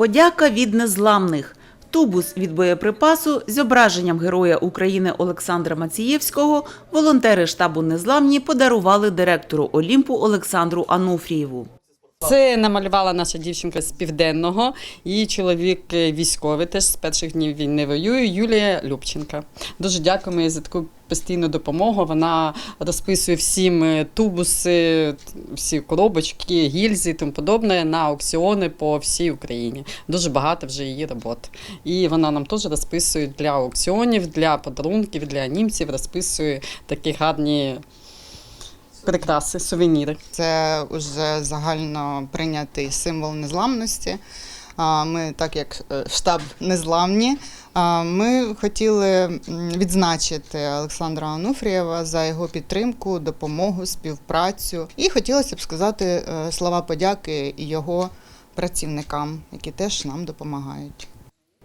Подяка від незламних. Тубус від боєприпасу з зображенням Героя України Олександра Мацієвського волонтери штабу Незламні подарували директору Олімпу Олександру Ануфрієву. Це намалювала наша дівчинка з південного. Її чоловік е, військовий, теж з перших днів війни воює. Юлія Любченка. Дуже дякуємо за таку постійну допомогу. Вона розписує всім тубуси, всі коробочки, гільзи і тому подобне на аукціони по всій Україні. Дуже багато вже її робот. І вона нам теж розписує для аукціонів, для подарунків, для німців, розписує такі гарні прикраси, сувеніри. Це вже загально прийнятий символ незламності. Ми, так як е, штаб незламні, ми хотіли відзначити Олександра Ануфрієва за його підтримку, допомогу, співпрацю. І хотілося б сказати е, слова подяки його працівникам, які теж нам допомагають.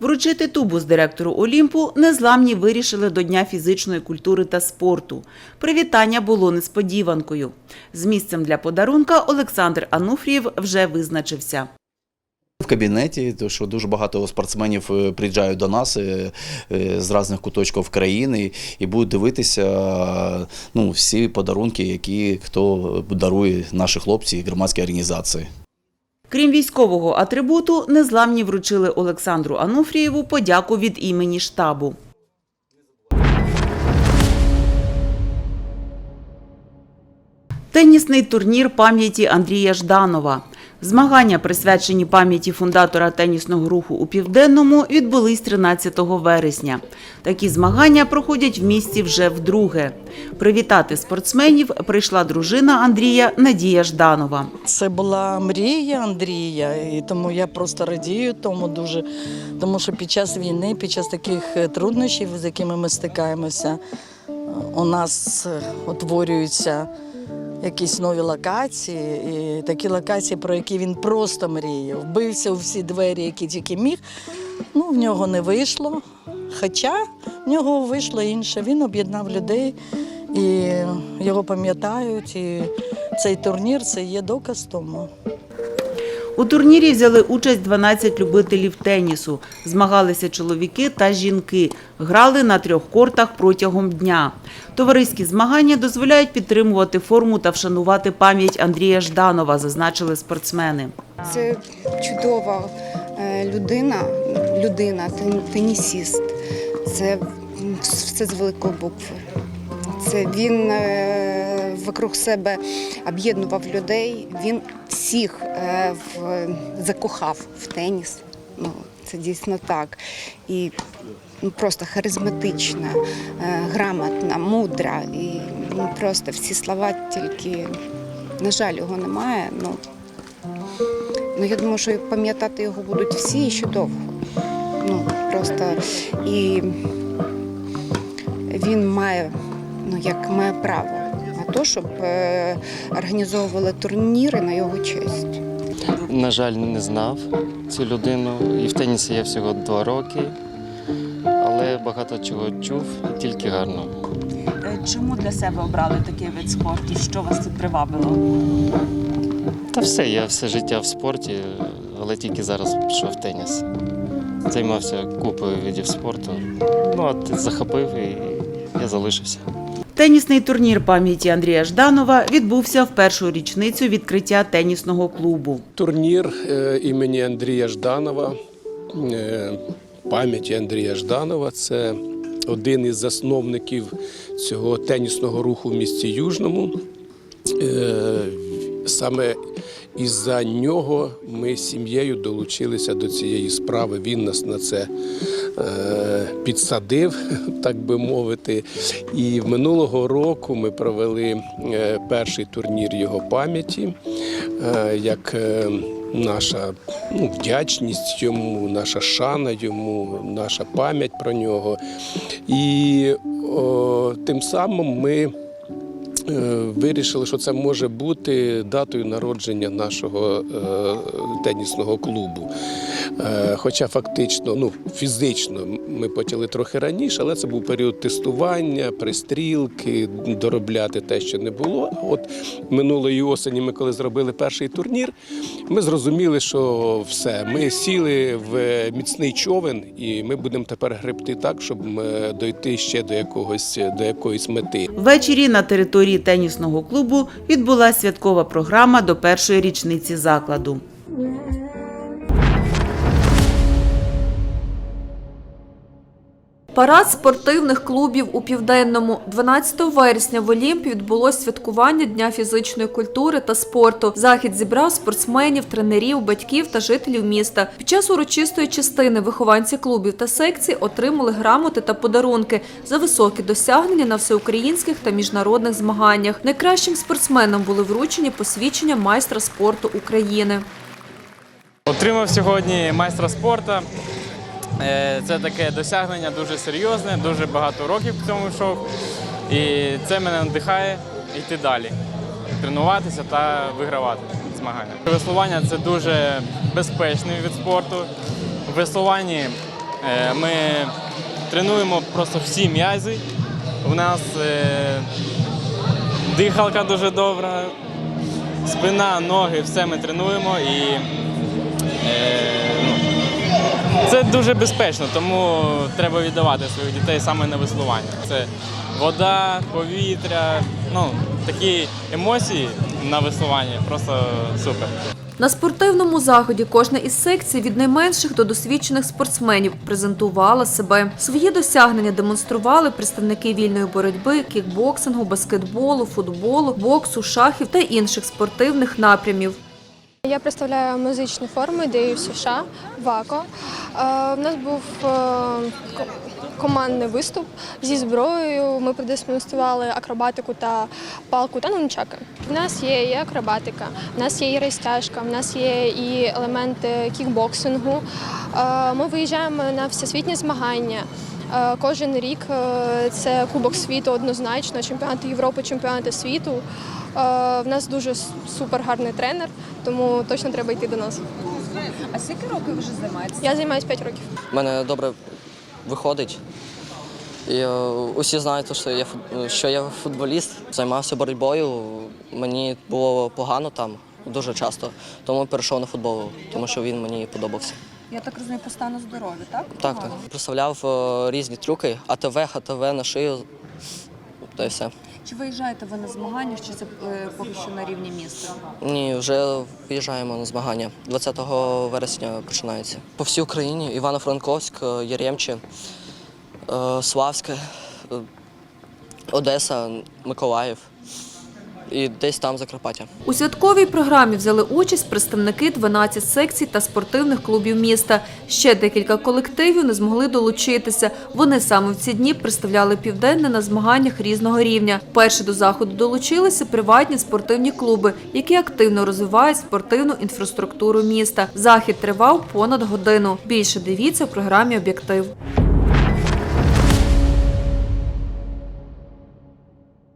Вручити тубус директору Олімпу незламні вирішили до Дня фізичної культури та спорту. Привітання було несподіванкою. З місцем для подарунка Олександр Ануфрієв вже визначився. В кабінеті, тому що дуже багато спортсменів е, приїжджають до нас е, е, з різних куточків країни і будуть дивитися ну, всі подарунки, які хто дарує наші хлопці і громадські організації. Крім військового атрибуту, незламні вручили Олександру Ануфрієву подяку від імені штабу. Тенісний турнір пам'яті Андрія Жданова. Змагання, присвячені пам'яті фундатора тенісного руху у Південному, відбулись 13 вересня. Такі змагання проходять в місті вже вдруге. Привітати спортсменів прийшла дружина Андрія Надія Жданова. Це була мрія Андрія, і тому я просто радію тому дуже. Тому що під час війни, під час таких е, труднощів, з якими ми стикаємося, е, у нас е, утворюються якісь нові локації, і такі локації, про які він просто мріяв. Вбився у всі двері, які тільки міг. Ну, в нього не вийшло. Хоча в нього вийшло інше. Він об'єднав людей і його пам'ятають. І цей турнір це є доказ тому. У турнірі взяли участь 12 любителів тенісу. Змагалися чоловіки та жінки. Грали на трьох кортах протягом дня. Товариські змагання дозволяють підтримувати форму та вшанувати пам'ять Андрія Жданова, зазначили спортсмени. Це чудова е, людина, людина, тенісіст. Це все з великої букви. Це він е, вокруг себе об'єднував людей. Він всіх е, закохав в теніс. Ну, це дійсно так. І ну, просто харизматична, е, грамотна, мудра. І ну, просто всі слова тільки, на жаль, його немає. Ну, Ну, я думаю, що пам'ятати його будуть всі і ще довго. Ну, просто і він має, ну, як має право те, щоб е, організовували турніри на його честь. На жаль, не знав цю людину. І в тенісі я всього два роки, але багато чого чув, і тільки гарно. Чому для себе обрали такий вид спорту? Що вас тут привабило? Та все, я все життя в спорті, але тільки зараз пішов в теніс. Займався купою видів спорту. Ну, от захопив і я залишився. Тенісний турнір пам'яті Андрія Жданова відбувся в першу річницю відкриття тенісного клубу. Турнір е, імені Андрія Жданова, е, пам'яті Андрія Жданова. Це один із засновників цього тенісного руху в місті Южному. Е, Саме із-за нього ми з сім'єю долучилися до цієї справи. Він нас на це е, підсадив, так би мовити. І минулого року ми провели е, перший турнір його пам'яті, е, як наша ну, вдячність йому, наша шана йому, наша пам'ять про нього. І о, тим самим ми вирішили, що це може бути датою народження нашого е, тенісного клубу. Е, Хоча фактично, ну фізично ми почали трохи раніше, але це був період тестування, пристрілки, доробляти те, що не було. От минулої осені, ми коли зробили перший турнір, ми зрозуміли, що все, ми сіли в міцний човен, і ми будемо тепер гребти так, щоб е, дойти ще до якогось до якоїсь мети. Ввечері на території тенісного клубу відбулася святкова програма до першої річниці закладу. Парад спортивних клубів у Південному. 12 вересня в Олімпі відбулось святкування Дня фізичної культури та спорту. Захід зібрав спортсменів, тренерів, батьків та жителів міста. Під час урочистої частини вихованці клубів та секцій отримали грамоти та подарунки за високі досягнення на всеукраїнських та міжнародних змаганнях. Найкращим спортсменам були вручені посвідчення майстра спорту України. Отримав сьогодні майстра спорту. Е, Це таке досягнення дуже серйозне, дуже багато років в цьому йшов. І це мене надихає йти далі, тренуватися та вигравати змагання. Веслування це дуже безпечний від спорту. В веслуванні е, ми тренуємо просто всі м'язи. У нас е, дихалка дуже добра, спина, ноги, все ми тренуємо і дуже безпечно, тому треба віддавати своїх дітей саме на веслування. Це вода, повітря, ну такі емоції на веслуванні просто супер. На спортивному заході кожна із секцій від найменших до досвідчених спортсменів презентувала себе. Свої досягнення демонстрували представники вільної боротьби, кікбоксингу, баскетболу, футболу, боксу, шахів та інших спортивних напрямів. Я представляю музичну форму ідею США ВАКО. Е, У нас був е, командний виступ зі зброєю. Ми продемонстрували акробатику та палку та нунчаки. У нас є і акробатика, у нас є і розтяжка, у нас є і елементи кікбоксингу. Е, Ми виїжджаємо на всесвітні змагання. Е, Кожен рік е, це Кубок світу однозначно, чемпіонати Європи, чемпіонати світу. В нас дуже супер гарний тренер, тому точно треба йти до нас. А скільки років вже займаєтеся? Я займаюся 5 років. У мене добре виходить. І е, усі знають, що я, що я футболіст, займався боротьбою. Мені було погано там дуже часто, тому перейшов на футбол, тому що він мені подобався. Я так розумію, по стану здоров'я, так? Так, так. Представляв е, різні трюки, АТВ, ХТВ на шию. Та й все. Чи виїжджаєте ви на змагання, чи це е, поки що на рівні міста? Ні, вже виїжджаємо на змагання. 20 вересня починається. По всій Україні Івано-Франковськ, Яремче, е, Славське, е, Одеса, Миколаїв і десь там Закарпаття. У святковій програмі взяли участь представники 12 секцій та спортивних клубів міста. Ще декілька колективів не змогли долучитися. Вони саме в ці дні представляли південне на змаганнях різного рівня. Перші до заходу долучилися приватні спортивні клуби, які активно розвивають спортивну інфраструктуру міста. Захід тривав понад годину. Більше дивіться в програмі Об'єктив.